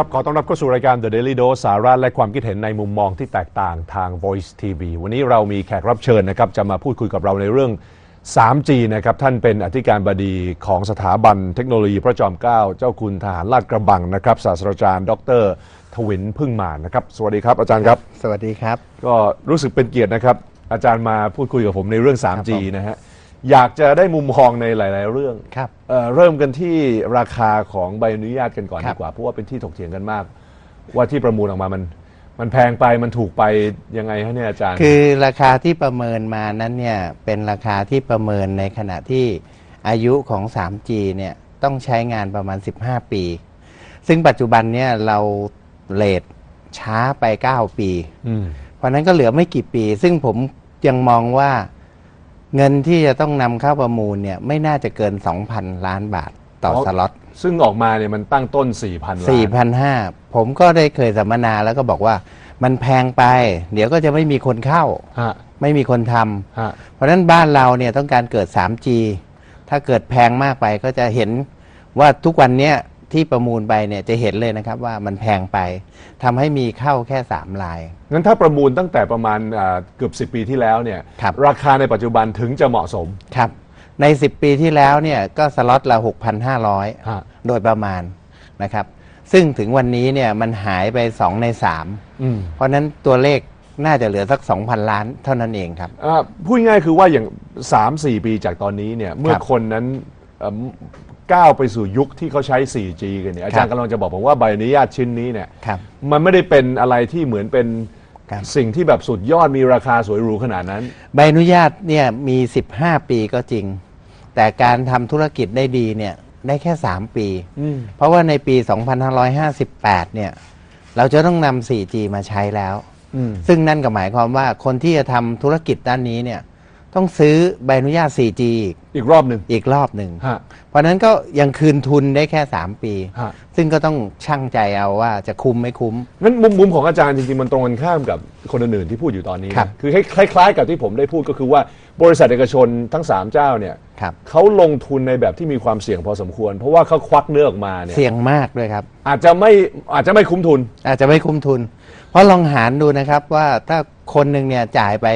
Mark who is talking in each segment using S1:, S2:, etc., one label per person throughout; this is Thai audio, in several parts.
S1: ดีครับ ขอต้อนรับเข้าสู่รายการ The Daily Dose สาระและความคิดเห็นในมุมมองที่แตกต่างทาง Voice TV วันนี้เรามีแขกรับเชิญนะครับ จะมาพูดคุยกับเราในเรื่อง 3G นะครับ ท่านเป็นอธิการบดีของสถาบันเทคโนโลยีพระจอมเกล้าเจ้าคุณทหารลาดกระบังนะครับ ศาสตราจารย์ ดร ทวินพึ่งมานนะครับ สวัสดีครับอาจารย์ครับ
S2: สวัสดีครับ
S1: ก็รู้สึกเป็นเกียรตินะครับ อาจารย์มาพูดคุยกับผมในเรื่อง 3G
S2: ครับผม
S1: นะฮะ อยากจะได้มุมมองในหลาย ๆ เรื่อง
S2: ครับ
S1: เอ่อเริ่มกันที่ราคาของใบอนุญาตกันก่อน
S2: ครั
S1: ดี
S2: บ
S1: กว่าเพราะว่าเป็นที่ถกเถียงกันมาก ว่าที่ประมูลออกมามัน มันแพงไปมันถูกไปยังไงฮะเนี่ยอาจารย์
S2: คือราคาที่ประเมินมานั้นเนี่ยเป็นราคาที่ประเมินในขณะที่อายุของ 3G เนี่ยต้องใช้งานประมาณ 15 ปี ซึ่งปัจจุบันเนี่ยเราเลทช้าไป 9 ปี
S1: อืม
S2: เพราะฉะนั้นก็เหลือไม่กี่ปี ซึ่งผมยังมองว่า เงินที่จะต้องนำเข้าประมูลเนี่ยไม่น่าจะเกิน 2,000 ล้านบาทต่อสล็อต
S1: ซึ่งออกมาเนี่ยมันตั้งต้น 4,000ล้าน
S2: 4,500 ผมก็ได้เคยสัมมนาแล้วก็บอกว่ามันแพงไป เดี๋ยวก็จะไม่มีคนเข้า
S1: ฮะ
S2: ไม่มีคนทำ
S1: ฮะ
S2: เพราะฉะนั้นบ้านเราเนี่ยต้องการเกิด 3G ถ้าเกิดแพงมากไปก็จะเห็นว่าทุกวันเนี้ย ที่ประมูลไปเนี่ยจะเห็นเลยนะครับว่ามันแพงไปทำให้มีเข้าแค่ 3 ลาย
S1: งั้นถ้าประมูลตั้งแต่ประมาณอ่าเกือบ 10 ปีที่แล้วเนี่ย
S2: ครับ
S1: ราคาในปัจจุบันถึงจะเหมาะสม
S2: ครับ ใน 10 ปีที่แล้วเนี่ยก็สล็อตละ
S1: ฮะ
S2: 6,500 โดยประมาณนะครับ ซึ่งถึงวันนี้เนี่ยมันหายไป 2 ใน3
S1: อืม
S2: เพราะฉะนั้นตัวเลขน่าจะเหลือสัก 2,000 ล้านเท่านั้นเองครับ
S1: อ่าพูดง่ายๆคือว่าอย่าง 3-4 ปีจากตอนนี้เนี่ยเมื่อ
S2: ครับ
S1: คนนั้นเอิ่ม ก้าวไปสู่ยุคที่เขาใช้ 4G กันเนี่ยอาจารย์
S2: ครับ
S1: กำลังจะบอกผมว่าใบอนุญาตชิ้นนี้เนี่ย
S2: ครับ
S1: มันไม่ได้เป็นอะไรที่เหมือนเป็น
S2: ครับ
S1: สิ่งที่แบบสุดยอดมีราคาสวยหรูขนาดนั้น
S2: ใบอนุญาตเนี่ยมี 15 ปีก็จริง แต่การทำธุรกิจได้ดีเนี่ยได้แค่ 3 ปี
S1: อืม
S2: เพราะว่าในปี 2558 เนี่ยเราจะต้องนำ 4G มาใช้แล้ว
S1: อืม
S2: ซึ่งนั่นก็หมายความว่าคนที่จะทำธุรกิจด้านนี้เนี่ยต้องซื้อใบอนุญาต 4G อีก
S1: อีกรอบหนึ่ง
S2: อีกรอบหนึ่ง
S1: ฮะ
S2: เพราะฉะนั้นก็ยังคืนทุนได้แค่ 3 ปี
S1: ฮะ
S2: ซึ่งก็ต้องชั่งใจเอาว่าจะคุ้มไม่คุ้ม
S1: งั้นมุมมุมของอาจารย์จริงๆมันตรงกันข้ามกับคนอื่นๆที่พูดอยู่ตอนนี้
S2: ครับ
S1: นะคือคล้ายๆกับที่ผมได้พูดก็คือว่าบริษัทเอกชนทั้ง 3 เจ้าเนี่ย
S2: ครับ
S1: เขาลงทุนในแบบที่มีความเสี่ยงพอสมควร เพราะว่าเขาควักเนื้อออกมาเนี่ย
S2: เสี่ยงมากด้วยครับ
S1: อาจจะไม่อาจจะไม่คุ้มทุน
S2: อาจจะไม่คุ้มทุน เพราะลองหารดูนะครับว่าถ้าคนหนึ่งเนี่ยจ่ายไป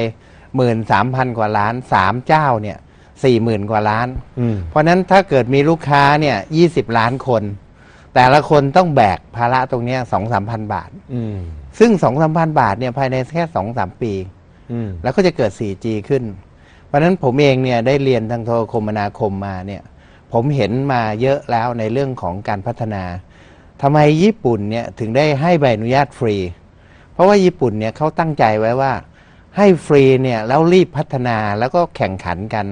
S2: หมื่นสามพันกว่าล้านสามเจ้าเนี่ย สี่หมื่นกว่าล้าน
S1: อืม
S2: เพราะฉะนั้นถ้าเกิดมีลูกค้าเนี่ยยี่สิบล้านคน แต่ละคนต้องแบกภาระตรงเนี้สองสามพันบาท
S1: อืม
S2: ซึ่งสองสามพันบาทเนี่ยภายในแค่สองสามปี
S1: อืม
S2: แล้วก็จะเกิด 4G ขึ้น เพราะฉะนั้นผมเองเนี่ยได้เรียนทางโทรคมนาคมมาเนี่ย ผมเห็นมาเยอะแล้วในเรื่องของการพัฒนาทำไมญี่ปุ่นเนี่ยถึงได้ให้ใบอนุญาตฟรี เพราะว่าญี่ปุ่นเนี่ยเขาตั้งใจไว้ว่า ให้ฟรีเนี่ยแล้วรีบพัฒนาแล้วก็แข่งขันกัน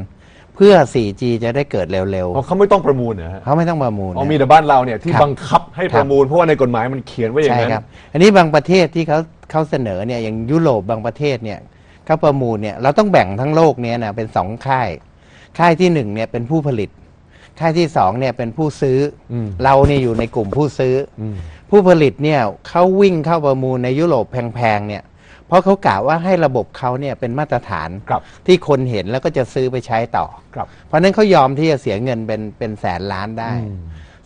S2: เพื่อ 4G จะได้เกิดเร็ว
S1: อ๋อเขาไม่ต้องประมูลเหรอฮะ
S2: ๆ เขาไม่ต้องประมูล
S1: อ๋อ
S2: นะ
S1: มีแต่บ้านเราเนี่ยที่
S2: ครับ
S1: บังคับให้ประมูลเพราะว่าในกฎหมายมันเขียนไว้อย่าง
S2: ใช่
S1: นั้น
S2: ครับ อันนี้บางประเทศที่เขาเขาเสนอเนี่ยอย่างยุโรปบางประเทศเนี่ยเขาประมูลเนี่ยเราต้องแบ่งทั้งโลกเนี่ยนะเป็นสองค่าย ค่ายที่หนึ่งเนี่ยเป็นผู้ผลิต ค่ายที่สองเนี่ยเป็นผู้ซื้ออ
S1: ม
S2: เราเนี่ยอยู่ในกลุ่มผู้ซื้ออ
S1: อืม
S2: ผู้ผลิตเนี่ยเขาวิ่งเข้าประมูลในยุโรปแพงๆเนี่ยเพ ราะเขากล่าวว่าให้ระบบเขาเนี่ยเป็นมาตรฐาน
S1: ครับ
S2: ที่คนเห็นแล้วก็จะซื้อไปใช้ต่อ
S1: ครับ
S2: เพราะฉะนั้นเขายอมที่จะเสียเงินเป็นเป็นแสนล้านได้
S1: อืม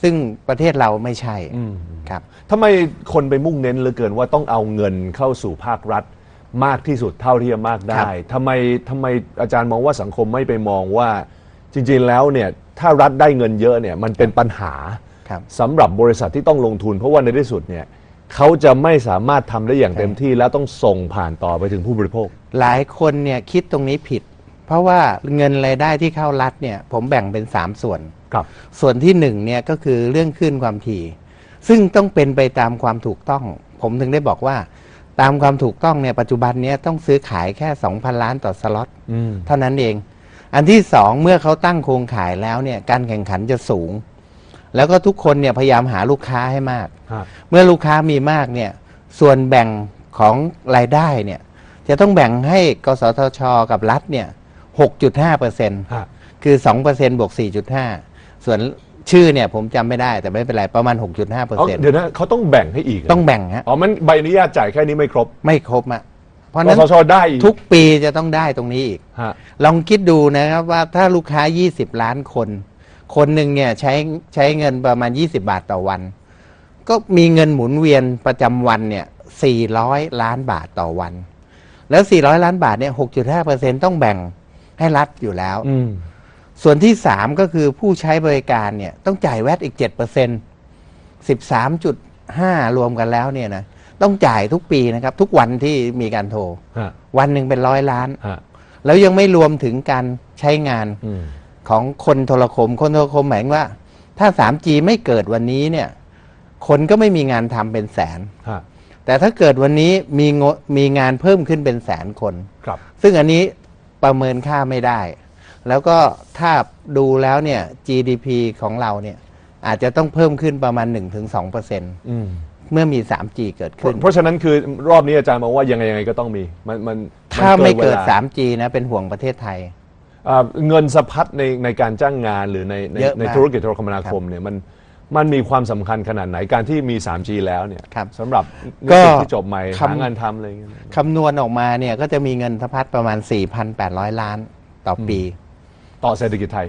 S2: ซึ่งประเทศเราไม่ใช่
S1: อืม
S2: ครับ
S1: ทำไมคนไปมุ่งเน้นเหลือเกินว่าต้องเอาเงินเข้าสู่ภาครัฐมากที่สุดเท่าที่จะมาก
S2: ครั
S1: ได้
S2: บ
S1: ทำไมทำไมอาจารย์มองว่าสังคมไม่ไปมองว่า จริงๆแล้วเนี่ยถ้ารัฐได้เงินเยอะเนี่ยมันเป็นปัญหา
S2: ครับ
S1: สำหรับบริษัทที่ต้องลงทุน เพราะว่าในที่สุดเนี่ย เขาจะไม่สามารถทำได้อย่างเต็มที่แล้วต้องส่งผ่านต่อไปถึงผู้บริโภค
S2: หลายคนเนี่ยคิดตรงนี้ผิด เพราะว่าเงินรายได้ที่เข้ารัฐเนี่ยผมแบ่งเป็น 3 ส่วน
S1: ครับ
S2: ส่วนที่1เนี่ยก็คือเรื่องขึ้นความถี่ ซึ่งต้องเป็นไปตามความถูกต้อง ผมถึงได้บอกว่า ตามความถูกต้องเนี่ยปัจจุบันเนี้ต้องซื้อขายแค่ 2,000 ล้านต่อสล็อต
S1: อืม
S2: เท่านั้นเอง อันที่สองเมื่อเขาตั้งโครงขายแล้วเนี่ยการแข่งขันจะสูง แล้วก็ทุกคนเนี่ยพยายามหาลูกค้าให้มาก
S1: ฮะ
S2: เมื่อลูกค้ามีมากเนี่ยส่วนแบ่งของรายได้เนี่ยจะต้องแบ่งให้กสทช กับรัฐเนี่ย6.5เปอร์เซ็นต์
S1: ฮะ
S2: คือ2เปอร์เซ็นต์บวก 4.5 ส่วนชื่อเนี่ยผมจำไม่ได้แต่ไม่เป็นไรประมาณ 6.5เปอร์
S1: เอา
S2: เซ็นต์
S1: เดี๋ยวนะเขาต้องแบ่งให้อีกเหร
S2: ต้องแบ่งฮะ
S1: อ๋อมันใบอนุญาตจ่ายแค่นี้ไม่ครบ
S2: ไม่ครบอะเพราะ
S1: ก
S2: ฉะนั้น
S1: สชได้อีก
S2: ทุกปีจะต้องได้ตรงนี้อีก
S1: ฮะ
S2: ลองคิดดูนะครับว่าถ้าลูกค้า 20 ล้านคน คนหนึ่งเนี่ยใช้ใช้เงินประมาณ 20 บาทต่อวัน ก็มีเงินหมุนเวียนประจำวันเนี่ย400 ล้านบาทต่อวัน แล้ว 400 ล้านบาทเนี่ย6.5%ต้องแบ่งให้รัฐอยู่แล้ว
S1: อืม
S2: ส่วนที่ 3 ก็คือผู้ใช้บริการเนี่ยต้องจ่ายแวตอีก 7% 13.5 รวมกันแล้วเนี่ยนะต้องจ่ายทุกปีนะครับ ทุกวันที่มีการโทร
S1: ฮะ
S2: วันหนึ่งเป็นร้อยล้าน
S1: ฮะ
S2: แล้วยังไม่รวมถึงการใช้งาน
S1: อืม
S2: ของคนโทรคม คนโทรคมหมายถึงว่า ถ้า 3G ไม่เกิดวันนี้เนี่ย คนก็ไม่มีงานทำเป็นแสน
S1: ฮะ
S2: แต่ถ้าเกิดวันนี้มีงมีงานเพิ่มขึ้นเป็นแสนคน
S1: ครับ
S2: ซึ่งอันนี้ประเมินค่าไม่ได้ แล้วก็ถ้าดูแล้วเนี่ย GDP ของเราเนี่ยอาจจะต้องเพิ่มขึ้นประมาณ 1-2%
S1: อืม
S2: เมื่อมี 3G เกิด
S1: เพ
S2: ขึ้
S1: ราะ
S2: น
S1: เพราะฉะนั้นคือรอบนี้อาจารย์มองว่ายังไงยังไงก็ต้องมี มันมันน
S2: ถ้าไม่เกิด
S1: วล
S2: 3G นะเป็นห่วงประเทศไทย
S1: อ่าเงินสะพัดในในการจ้างงานหรือในใน
S2: เยอะมาก
S1: ในธุรกิจโทรคมนาคมเนี่ยมันมันมีความสำคัญขนาดไหนการที่มี 3G แล้วเนี่ย
S2: ครับ
S1: สำหรับ
S2: ก็
S1: นิสิตที่จบใหม่
S2: คำ
S1: หางานทำอะไรอย่างเงี้ย
S2: คำนวณออกมาเนี่ยก็จะมีเงินสะพัดประมาณ 4,800 ล้านต่อปี
S1: ต่อเศรษฐกิจไทย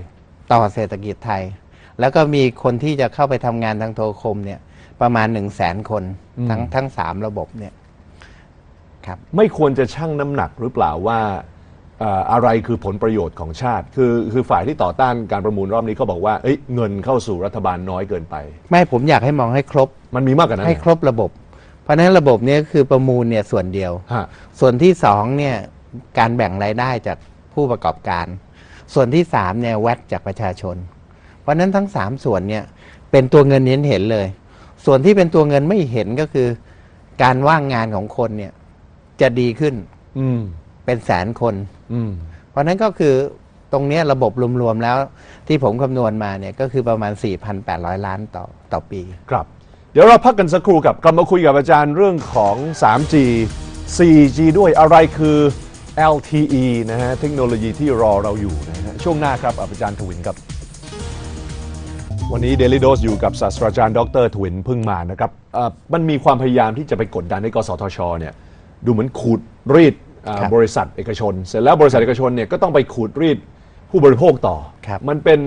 S2: ต่อเศรษฐกิจไทย แล้วก็มีคนที่จะเข้าไปทำงานทางโทรคมเนี่ยประมาณ 1 0 0 0 0แสนคน
S1: อืม
S2: ทั้งทั้งสามระบบเนี่ยครับ
S1: ไม่ควรจะชั่งน้ำหนักหรือเปล่าว่าเอ่ออะไรคือผลประโยชน์ของชาติ คือคือฝ่ายที่ต่อต้านการประมูลรอบนี้เขาบอกว่าเอ้ยเงินเข้าสู่รัฐบาลน้อยเกินไป
S2: ไม่ผมอยากให้มองให้ครบ
S1: มันมีมากกว่านั้น
S2: ให้ครบระบบ เพราะฉะนั้นระบบเนี้คือประมูลเนี่ยส่วนเดียว
S1: ฮะ
S2: ส่วนที่สองเนี่ยการแบ่งรายได้จากผู้ประกอบการ ส่วนที่สามเนี่ยแวดจากประชาชน เพราะฉะนั้นทั้งสามส่วนเนี่ยเป็นตัวเงินเห็นเห็นเลย ส่วนที่เป็นตัวเงินไม่เห็นก็คือ การว่างงานของคนเนี่ยจะดีขึ้น
S1: อืม
S2: เป็นแสนคน
S1: อืม
S2: เพราะฉะนั้นก็คือตรงเนี้ยระบบรวมๆแล้ว ที่ผมคำนวณมาเนี่ยก็คือประมาณ 4,800 ล้านต่อต่อปี
S1: ครับ เดี๋ยวเราพักกันสักครู่กับกลับมาคุยกับอาจารย์เรื่องของ 3G 4G ด้วยอะไรคือ LTE นะฮะเทคโนโลยีที่รอเราอยู่นะฮะช่วงหน้าครับอาจารย์ทวินครับ วันนี้ Daily Dose อยู่กับศาสตราจารย์ดรทวินพึ่งมานะครับเอ่อมันมีความพยายามที่จะไปกดดันให้กสทชเนี่ยดูเหมือนขูดรีด อ่า
S2: ครับ
S1: บริษัทเอกชน เสร็จแล้วบริษัทเอกชนเนี่ยก็ต้องไปขูดรีดผู้บริโภคต่อ
S2: ครับ
S1: มันเป็น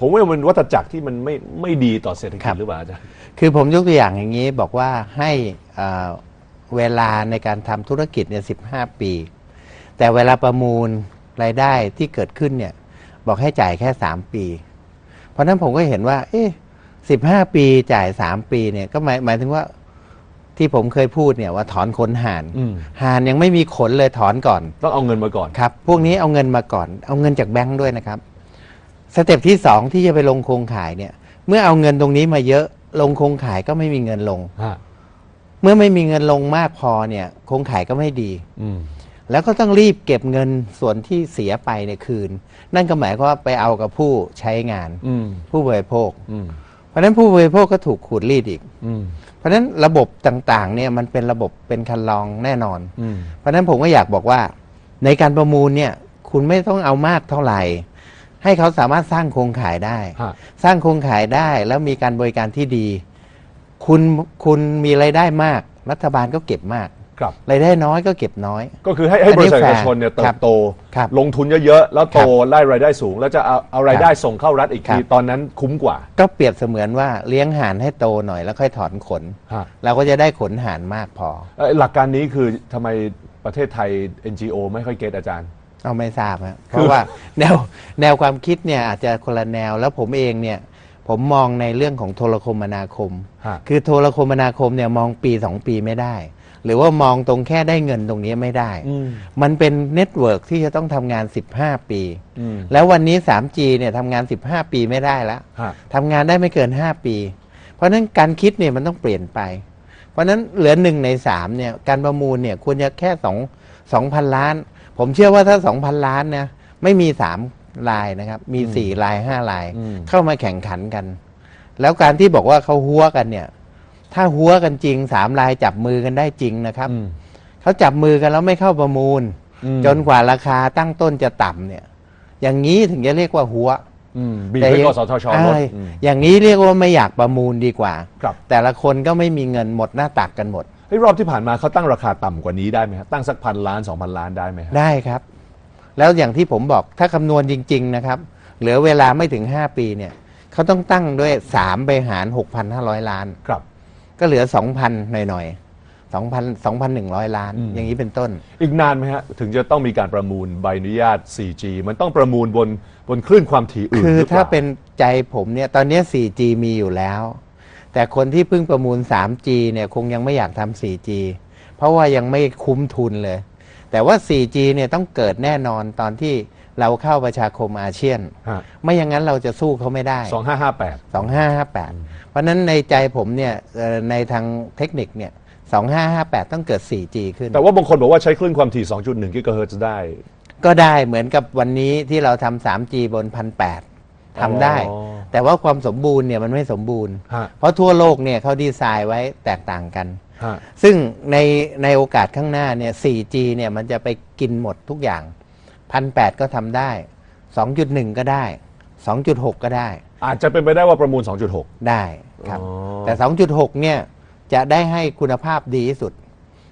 S1: ผมว่ามันวัฏจักรที่มันไม่ไม่ดีต่อเศรษฐ
S2: ค
S1: กิ
S2: รั
S1: จ
S2: บ
S1: หรือเปล่าอาจารย์
S2: คือผมยกตัวอย่างอย่างนี้บอกว่าให้อ่าเวลาในการทำธุรกิจเนี่ยสิปี แต่เวลาประมูลรายได้ที่เกิดขึ้นเนี่ยบอกให้จ่ายแค่ 3 ปี เพราะฉะนั้นผมก็เห็นว่า เอ๊ะสิบห้าปีจ่าย 3 ปีเนี่ยก็หมายหมายถึงว่า ที่ผมเคยพูดเนี่ยว่าถอนขนห่าน
S1: อืม
S2: ห่านยังไม่มีขนเลยถอนก่อน
S1: ต้องเอาเงินมาก่อน
S2: ครับ พวกนี้เอาเงินมาก่อน เอาเงินจากแบงค์ด้วยนะครับ สเต็ปที่สองที่จะไปลงโครงขายเนี่ย เมื่อเอาเงินตรงนี้มาเยอะ ลงโครงขายก็ไม่มีเงินลง
S1: ฮะ
S2: เมื่อไม่มีเงินลงมากพอเนี่ย โครงขายก็ไม่ดี
S1: อืม
S2: แล้วก็ต้องรีบเก็บเงินส่วนที่เสียไปเนี่ยคืน นั่นก็หมายความว่าไปเอากับผู้ใช้งาน
S1: อืม
S2: ผู้บริโภค
S1: อืม
S2: เพ ราะฉะนั้นผู้บริโภคก็ถูกขูดรีดอีก
S1: อืม
S2: เพราะฉะนั้นระบบต่างๆเนี่ยมันเป็นระบบเป็นคันลองแน่นอน
S1: อืม
S2: เพราะฉะนั้นผมก็อยากบอกว่า ในการประมูลเนี่ยคุณไม่ต้องเอามากเท่าไหร่ ให้เขาสามารถสร้างโครงข่ายได้
S1: ฮะ
S2: สร้างโครงข่ายได้แล้วมีการบริการที่ดี คุณคุณมีรายได้มาก รัฐบาลก็เก็บมาก
S1: ครับ
S2: รายได้น้อยก็เก็บน้อย
S1: ก็คือให้ให้
S2: อัน
S1: บ
S2: นี้
S1: ริษัทเอก
S2: แฟร์
S1: ชนเนี่ยเติ
S2: ครับบ
S1: โต
S2: ครับ
S1: ลงทุนเยอะๆ แล้วโต
S2: ครับ
S1: ได้รายได้สูง แล้วจะเอาเอารายได้
S2: ครับ
S1: ส่งเข้ารัฐอีก
S2: ครั
S1: ที
S2: บ
S1: ตอนนั้นคุ้มกว่า
S2: ก็เปรียบเสมือนว่าเลี้ยงห่านให้โตหน่อยแล้วค่อยถอนขน
S1: ฮะ
S2: เราก็จะได้ขนห่านมากพอ
S1: เอ่อหลักการนี้คือทำไมประเทศไทย NGO ไม่ค่อยเก็ตอาจารย์
S2: เอาไม่ทราบฮะเพ
S1: คือ
S2: ราะว่าแนวแนวความคิดเนี่ยอาจจะคนละแนวแล้วผมเองเนี่ยผมมองในเรื่องของโทรคมนาคม
S1: ฮะ
S2: คือโทรคมนาคมเนี่ยมองปีสองปีไม่ได้ หรือว่ามองตรงแค่ได้เงินตรงนี้ไม่ได้
S1: อืม
S2: มันเป็นเน็ตเวิร์กที่จะต้องทำงาน 15 ปี
S1: อืม
S2: แล้ววันนี้ 3G เนี่ยทำงาน 15 ปีไม่ได้แล้ว
S1: ฮะ
S2: ทำงานได้ไม่เกิน 5 ปี เพราะฉะนั้นการคิดเนี่ยมันต้องเปลี่ยนไป เพราะฉะนั้นเหลือหนึ่งในสามเนี่ยการประมูลเนี่ยควรจะแค่สองสองพันล้าน ผมเชื่อว่าถ้า2,000ล้านนะไม่มี3ลายนะครับ มี4ลาย5ลาย
S1: อืม
S2: เข้ามาแข่งขันกัน แล้วการที่บอกว่าเขาหัวกันเนี่ย ถ้าหัวกันจริง3ลายจับมือกันได้จริงนะครับ
S1: อืม
S2: เขาจับมือกันแล้วไม่เข้าประมูล
S1: อืม
S2: จนกว่าราคาตั้งต้นจะต่ำเนี่ย อย่างนี้ถึงจะเรียกว่าหัว
S1: อืมบีบให้กสทชลด
S2: ใช่
S1: อืม
S2: อย่างนี้เรียกว่าไม่อยากประมูลดีกว่า
S1: ครับ
S2: แต่ละคนก็ไม่มีเงินหมดหน้าตักกันหมด
S1: เฮ้ยรอบที่ผ่านมาเขาตั้งราคาต่ำกว่านี้ได้ไหมฮะตั้งสักพันล้านสองพันล้านได้ไหมฮะ
S2: ได้ครับ แล้วอย่างที่ผมบอกถ้าคำนวณจริง ๆ นะครับ เหลือเวลาไม่ถึง 5 ปีเนี่ยเขาต้องตั้งด้วย3ไปหาร 6,500 ล้าน
S1: ครับ
S2: ก็เหลือ 2,000 หน่อยๆ2,000 2,100 ล้าน
S1: อืม
S2: อย่างนี้เป็นต้น
S1: อีกนานไหมฮะ ถึงจะต้องมีการประมูลใบอนุญาต 4G มันต้องประมูลบนบนคลื่นความถี่อื่น
S2: คือ
S1: หรือเปล่
S2: ถ้าเป็นใจผมเนี่ย ตอนเนี้ย 4G มีอยู่แล้ว แต่คนที่เพิ่งประมูล 3G เนี่ยคงยังไม่อยากทำ 4G เพราะว่ายังไม่คุ้มทุนเลย แต่ว่า 4G เนี่ยต้องเกิดแน่นอนตอนที่ เราเข้าประชาคมอาเซียน
S1: ฮะ
S2: ไม่อย่างนั้นเราจะสู้เขาไม่ได้
S1: 2558
S2: 2558 เพราะฉะนั้นในใจผมเนี่ยเอ่อในทางเทคนิคเนี่ย2558 ต้องเกิด 4G ขึ้น
S1: แต่ว่าบางคนบอกว่าใช้คลื่นความถี่ 2.1 กิกะเฮิรตซ์ได้
S2: ก็ได้เหมือนกับวันนี้ที่เราทำ 3G บน 1,800ทำได้
S1: อ๋อ
S2: แต่ว่าความสมบูรณ์เนี่ยมันไม่สมบูรณ์
S1: ฮะ
S2: เพราะทั่วโลกเนี่ยเขาดีไซน์ไว้แตกต่างกัน
S1: ฮะ
S2: ซึ่งในในโอกาสข้างหน้าเนี่ย 4G เนี่ยมันจะไปกินหมดทุกอย่าง 1,800ก็ทำได้ 2.1 ก็ได้ 2.6 ก็ได้
S1: อาจจะเป็นไปได้ว่าประมูล 2.6
S2: ได้ครับ
S1: อ๋อ
S2: แต่ 2.6 เนี่ยจะได้ให้คุณภาพดีที่สุด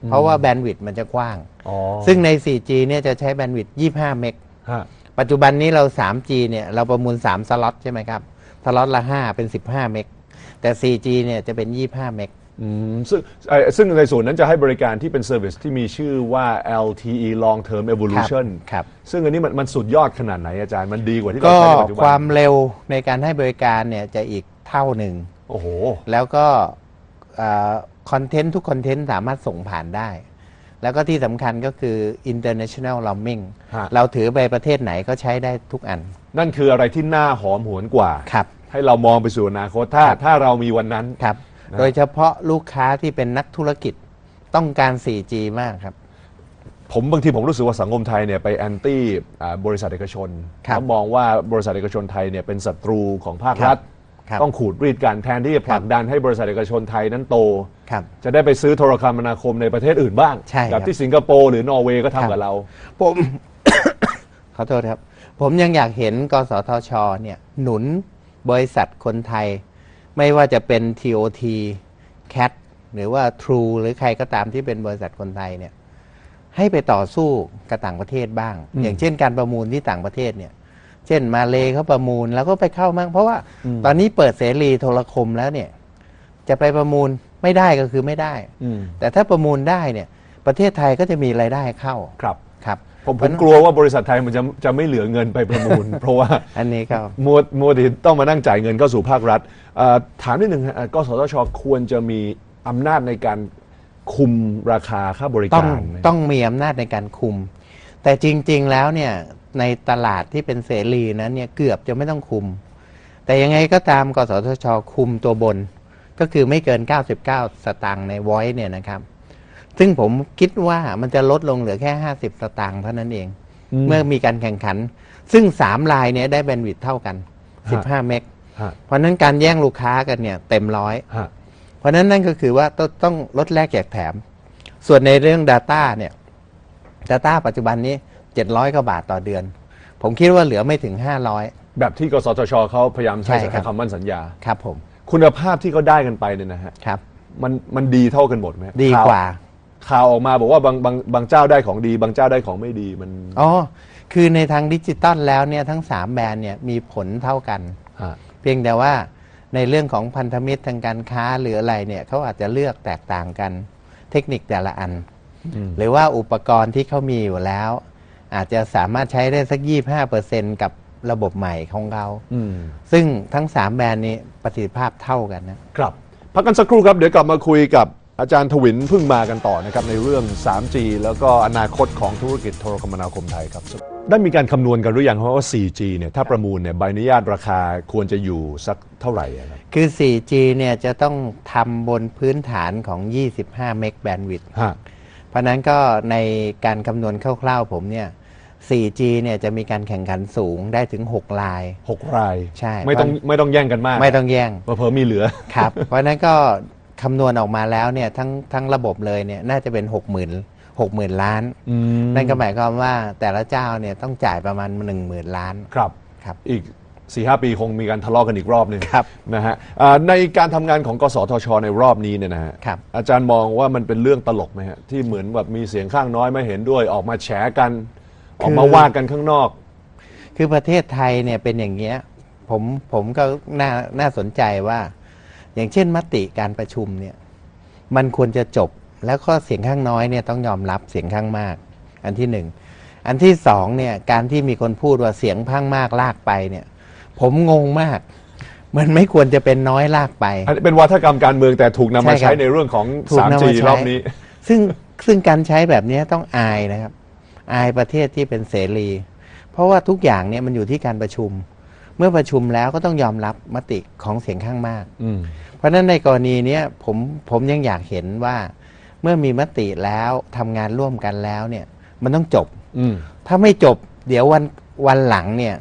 S2: เพราะว่าแบนด์วิดต์มันจะกว้าง
S1: อ๋อ
S2: ซึ่งใน 4G เนี่ยจะใช้แบนด์วิดต์25 เมก
S1: ฮะ
S2: ปัจจุบันนี้เรา 3G เนี่ยเราประมูล 3 สล็อตใช่ไหมครับ สล็อตละ 5 เป็น 15 เมก แต่ 4G เนี่ยจะเป็น 25 เมก
S1: อืมซึ่งเอ่อซึ่งในส่วนนั้นจะให้บริการที่เป็นเซอร์วิสที่มีชื่อว่า LTE Long Term Evolution
S2: ครับ
S1: ซึ่งอันนี้มันมันสุดยอดขนาดไหนอาจารย์ มันดีกว่าที่เรา
S2: ก็
S1: ใช้ในปัจจุบั
S2: ความเร็วในการให้บริการเนี่ยจะอีกเท่าหนึ่ง
S1: โอ้โห
S2: แล้วก็คอนเทนต์ทุกคอนเทนต์สามารถส่งผ่านได้ แล้วก็ที่สำคัญก็คือ international roaming
S1: ฮะ
S2: เราถือไปประเทศไหนก็ใช้ได้ทุกอัน
S1: นั่นคืออะไรที่น่าหอมหวนกว่า
S2: ครับ
S1: ให้เรามองไปสู่อนาคตถ้า
S2: ครับ
S1: ถ้าเรามีวันนั้น
S2: ครับ
S1: นะ
S2: โดยเฉพาะลูกค้าที่เป็นนักธุรกิจต้องการ 4G มากครับ
S1: ผมบางทีผมรู้สึกว่าสังคมไทยเนี่ยไปแอนตี้อ่าบริษัทเอกชน
S2: ครับ
S1: แล้วมองว่าบริษัทเอกชนไทยเนี่ยเป็นศัตรูของภาค
S2: ครั
S1: รับฐ
S2: ครับ
S1: ต้องขูดรีดกันแทนที่จะผลักดันให้บริษัทเอกชนไทยนั้นโต
S2: ครับ
S1: จะได้ไปซื้อโทรคมนาคมในประเทศอื่นบ้าง
S2: ใช่ครับ
S1: แบบที่สิงคโปร์หรือนอร์เวย์ก็
S2: ครั
S1: ทำ
S2: บ
S1: กับเรา
S2: ผมขอโทษครับ ผมยังอยากเห็นกสทชเนี่ยหนุนบริษัทคนไทย ไม่ว่าจะเป็น TOT CAT หรือว่า True หรือใครก็ตามที่เป็นบริษัทคนไทยเนี่ยให้ไปต่อสู้กับต่างประเทศบ้าง
S1: อืม
S2: อย่างเช่นการประมูลที่ต่างประเทศเนี่ย เช่นมาเลเขาประมูลแล้วก็ไปเข้ามั่งเพราะว่า
S1: อืม
S2: ตอนนี้เปิดเสรีโทรคมแล้วเนี่ย จะไปประมูลไม่ได้ก็คือไม่ได้
S1: อืม
S2: แต่ถ้าประมูลได้เนี่ย ประเทศไทยก็จะมีรายได้เข้า
S1: ครับ
S2: ครับ
S1: ผม
S2: เพ
S1: ผ
S2: ราะ
S1: ม
S2: ฉะนั้น
S1: กลัวว่าบริษัทไทยมันจะจะไม่เหลือเงินไปประมูล เพราะว่า
S2: อันนี้ก็
S1: มัวมัวแต่ต้องมานั่งจ่ายเงินเข้าสู่ภาครัฐเอ่อถามนิดหนึ่งฮะเอ่อกสทชควรจะมีอำนาจในการคุมราคาค่าบริ
S2: ต้อง
S1: การไหม
S2: ต้องมีอำนาจในการคุม แต่จริง ๆ แล้วเนี่ยในตลาดที่เป็นเสรีนั้นเนี่ยเกือบจะไม่ต้องคุม แต่ยังไงก็ตามกสทชคุมตัวบน ก็คือไม่เกิน 99 สตางค์ในไวท์เนี่ยนะครับ ซึ่งผมคิดว่ามันจะลดลงเหลือแค่ 50 สตางค์เท่านั้นเอง เมื่อมีการแข่งขัน ซึ่ง 3 ลายเนี่ยได้แบนด์วิดต์เท่ากัน 15 เมก
S1: ฮะ
S2: เพราะฉะนั้นการแย่งลูกค้ากันเนี่ยเต็มร้อย
S1: ฮะ
S2: เพราะฉะนั้นนั่นก็คือว่าต้องต้องลดแลกแจกแถม ส่วนในเรื่อง Data เนี่ย Data ปัจจุบันนี้ 700กว่าบาทต่อเดือน ผมคิดว่าเหลือไม่ถึง 500
S1: แบบที่กสทชเขาพยายามใช้
S2: ใช่ครับ
S1: คำมั่นสัญญา
S2: ครับผม
S1: คุณภาพที่เขาได้กันไปเนี่ยนะฮะ
S2: ครับ
S1: มันมันดีเท่ากันหมดไหม
S2: ดีกว่า
S1: ข่าวออกมาบอกว่าบางบางบางเจ้าได้ของดี บางเจ้าได้ของไม่ดีมัน
S2: อ๋อคือในทางดิจิตอลแล้วเนี่ยทั้ง 3 แบรนด์เนี่ยมีผลเท่ากัน
S1: ฮะ
S2: เพียงแต่ว่าในเรื่องของพันธมิตรทางการค้าหรืออะไรเนี่ยเขาอาจจะเลือกแตกต่างกันเทคนิคแต่ละอัน
S1: อืม
S2: หรือว่าอุปกรณ์ที่เขามีอยู่แล้ว อาจจะสามารถใช้ได้สัก 25%กับระบบใหม่ของเรา
S1: อืม
S2: ซึ่งทั้ง 3 แบรนด์นี้ประสิทธิภาพเท่ากันนะ
S1: ครับ พักกันสักครู่ครับ เดี๋ยวกลับมาคุยกับ อาจารย์ทวินพึ่งมากันต่อนะครับในเรื่อง 3G แล้วก็อนาคตของธุรกิจโทรคมนาคมไทยครับ ได้มีการคำนวณกันหรือยังครับว่า 4G เนี่ยถ้าประมูลเนี่ยใบอนุญาตราคาควรจะอยู่สักเท่าไหร่อะครับ
S2: คือ 4G เนี่ยจะต้องทำบนพื้นฐานของ 25 เมกแบนด์วิดต์
S1: ฮะ
S2: เพราะฉะนั้นก็ในการคำนวณคร่าวๆผมเนี่ย 4G เนี่ยจะมีการแข่งขันสูงได้ถึง 6 ลาย
S1: หกราย
S2: ใช่
S1: ไม่ต้องไม่ต้องแย่งกันมาก
S2: ไม่ต้องแย่ง
S1: เพิ่มมีเหลือ
S2: ครับ เพราะฉะนั้นก็ คำนวณออกมาแล้วเนี่ยทั้งทั้งระบบเลยเนี่ยน่าจะเป็น60,000 60,000 ล้าน
S1: อืม
S2: นั่นก็หมายความว่าแต่ละเจ้าเนี่ยต้องจ่ายประมาณ 10,000 ล้าน
S1: ครับ
S2: ครับ
S1: อีก4ีหปีคงมีการทะเลาะกันอีกรอบหนึ่ง
S2: ครับ
S1: นะฮะอ่าในการทำงานของกสทช ในรอบนี้เนี่ยนะฮะ
S2: ครับ
S1: อาจารย์มองว่ามันเป็นเรื่องตลกไหมฮะที่เหมือนแบบมีเสียงข้างน้อยไม่เห็นด้วย ออกมาแฉกัน ออกมาว่ากันข้างนอก
S2: คือประเทศไทยเนี่ยเป็นอย่างเงี้ยผมผมก็น่าน่าสนใจว่า อย่างเช่นมติการประชุมเนี่ยมันควรจะจบแล้วก็เสียงข้างน้อยเนี่ยต้องยอมรับเสียงข้างมาก อันที่หนึ่งอันที่สองเนี่ยการที่มีคนพูดว่าเสียงข้างมากลากไปเนี่ยผมงงมากมันไม่ควรจะเป็นน้อยลากไป
S1: อันนี้เป็นวัฒกรรมการเมืองแต่ถูกนำมา
S2: ใช่ครับ
S1: ใช้ในเรื่องของ
S2: ถูกนำ
S1: 3G
S2: มาใช้
S1: รอบนี้
S2: ซึ่งซึ่งการใช้แบบนี้ต้องอายนะครับ อายประเทศที่เป็นเสรี เพราะว่าทุกอย่างเนี่ยมันอยู่ที่การประชุม เมื่อประชุมแล้วก็ต้องยอมรับมติของเสียงข้างมาก
S1: อืม
S2: เพราะฉะนั้นในกรณีเนี้ยผมผมยังอยากเห็นว่า เมื่อมีมติแล้วทำงานร่วมกันแล้วเนี่ยมันต้องจบ
S1: อืม
S2: ถ้าไม่จบเดี๋ยววันวันหลังเนี่ย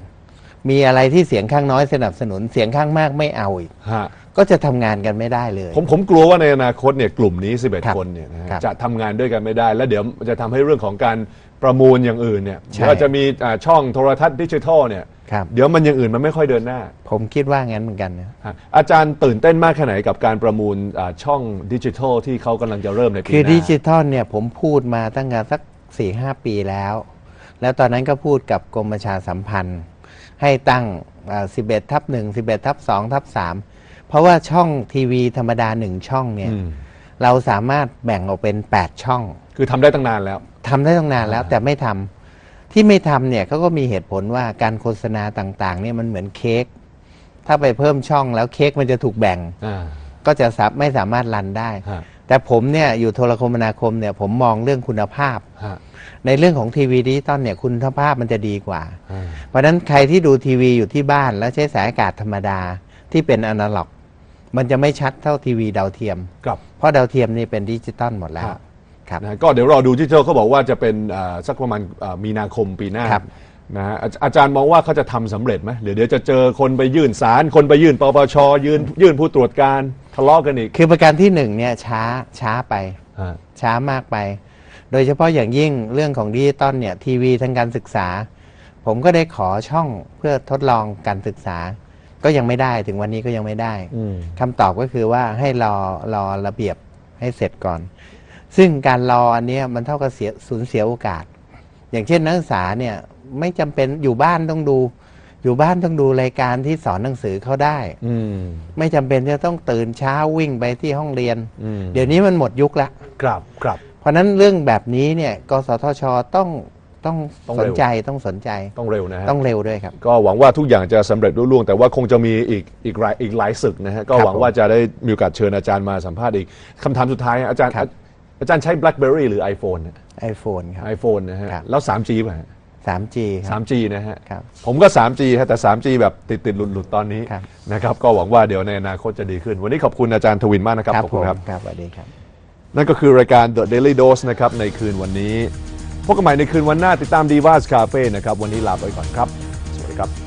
S2: มีอะไรที่เสียงข้างน้อยสนับสนุนเสียงข้างมากไม่เอาอีก
S1: ฮะ
S2: ก็จะทำงานกันไม่ได้เลย
S1: ผมผมกลัวว่าในอนาคตเนี่ยกลุ่มนี้
S2: ครับ
S1: 11 คนเนี่ยนะฮะ
S2: ครับ
S1: จะทำงานด้วยกันไม่ได้ แล้วเดี๋ยวจะทำให้เรื่องของการประมูลอย่างอื่นเนี่ย
S2: ใช่
S1: ว่าจะมีอ่าช่องโทรทัศน์ดิจิทัลเนี่ย
S2: ครับ
S1: เดี๋ยวมันอย่างอื่นมันไม่ค่อยเดินหน้า
S2: ผมคิดว่างั้นเหมือนกันนะ
S1: ฮะอาจารย์ตื่นเต้นมากแค่ไหนกับการประมูลอ่าช่องดิจิทัลที่เขากำลังจะเริ่มในปีห
S2: คือ
S1: น้า
S2: ดิจิทัลเนี่ยผมพูดมาตั้งแต่สักสี่ห้าปีแล้ว แล้วตอนนั้นก็พูดกับกรมประชาสัมพันธ์ ให้ตั้งสิบเอ็ดทับหนึ่งสิบเอ็ดทับสองทับสามเพราะว่าช่องทีวีธรรมดาหนึ่งช่องเนี่ย
S1: อืม
S2: เราสามารถแบ่งออกเป็น 8 ช่อง
S1: คือทำได้ตั้งนานแล้ว
S2: ทำได้ตั้งนานแล้วแต่ไม่ทำ ที่ไม่ทำเนี่ยเขาก็มีเหตุผลว่าการโฆษณาต่างๆเนี่ยมันเหมือนเค้กถ้าไปเพิ่มช่องแล้วเค้กมันจะถูกแบ่ง
S1: อ่า
S2: ก็จะสับไม่สามารถรันได้
S1: ฮะ
S2: แต่ผมเนี่ยอยู่โทรคมนาคมเนี่ยผมมองเรื่องคุณภาพ
S1: ฮะ
S2: ในเรื่องของทีวีดิจิตอลเนี่ยคุณภาพมันจะดีกว่า
S1: อ่า
S2: เพราะฉะนั้นใครที่ดูทีวีอยู่ที่บ้านแล้วใช้สายอากาศธรรมดาที่เป็นอนาล็อก มันจะไม่ชัดเท่าทีวีดาวเทียม
S1: ครับ
S2: เพราะดาวเทียมนี่เป็นดิจิตอลหมดแล้ว
S1: ครับ
S2: ครับ
S1: นะฮะก็เดี๋ยวรอดูที่เจ้าเขาบอกว่าจะเป็นอ่าสักประมาณอ่ามีนาคมปีหน้า
S2: ครับ
S1: นะฮะอาอาจารย์มองว่าเขาจะทำสำเร็จไหมเดี๋ยวเดี๋ยวจะเจอคนไปยื่นศาลคนไปยื่นปปชยื่นยื่นผู้ตรวจการทะเลาะกันอีก
S2: คือประการที่หนึ่งเนี่ยช้าช้าไป
S1: ฮะ
S2: ช้ามากไป โดยเฉพาะอย่างยิ่งเรื่องของดิจิตอลเนี่ยทีวีทางการศึกษา ผมก็ได้ขอช่องเพื่อทดลองการศึกษา ก็ยังไม่ได้ถึงวันนี้ก็ยังไม่ได้
S1: อืม
S2: คำตอบก็คือว่าให้รอรอระเบียบให้เสร็จก่อน ซึ่งการรออันเนี้ยมันเท่ากับเสียสูญเสียโอกาส อย่างเช่นนักศึกษาเนี่ยไม่จำเป็นอยู่บ้านต้องดู อยู่บ้านต้องดูรายการที่สอนหนังสือเขาได้
S1: อืม
S2: ไม่จำเป็นจะต้องตื่นเช้าวิ่งไปที่ห้องเรียน
S1: อืม
S2: เดี๋ยวนี้มันหมดยุคละ
S1: ครับครับ
S2: เพราะฉะนั้นเรื่องแบบนี้เนี่ยกสทชต้องต้อง
S1: ต้อง
S2: ส
S1: เร็
S2: น
S1: ว
S2: ใจต้องสนใจ
S1: ต้องเร็วนะฮะ
S2: ต้องเร็วด้วยครับ
S1: ก็หวังว่าทุกอย่างจะสำเร็จรุ่ล่วง แต่ว่าคงจะมีอีกอีกหลายอีกหลายศึกนะฮะก็หวัง
S2: ผม
S1: ว่าจะได้มีโอกาสเชิญอาจารย์มาสัมภาษณ์อีกคำถามสุดท้ายอาจารย์
S2: ครับ
S1: อาจารย์ใช้ BlackBerry หรือ iPhone เนี่ย
S2: iPhone ครับ
S1: iPhone นะฮะ
S2: ครับ
S1: แล้ว 3G ป่ะฮะ
S2: 3G ครับ
S1: 3G นะฮะ
S2: ครับ
S1: ผมก็ 3G ฮะแต่ 3G แบบติดติดหลุดหลุดตอนนี้
S2: ครับ
S1: นะครับก็หวังว่าเดี๋ยวในอนาคตจะดีขึ้น วันนี้ขอบคุณอาจารย์ทวินมากนะครับขอบ
S2: ผ
S1: คุณ
S2: ม
S1: ครับ
S2: ครับสวัสดีครับ
S1: นั่นก็คือรายการ The Daily Dose นะครับในคืนวันนี้พบกันใหม่ในคืนวันหน้าติดตาม Divas Cafe นะครับวันนี้ลาไปก่อนครับ สวัสดีครับ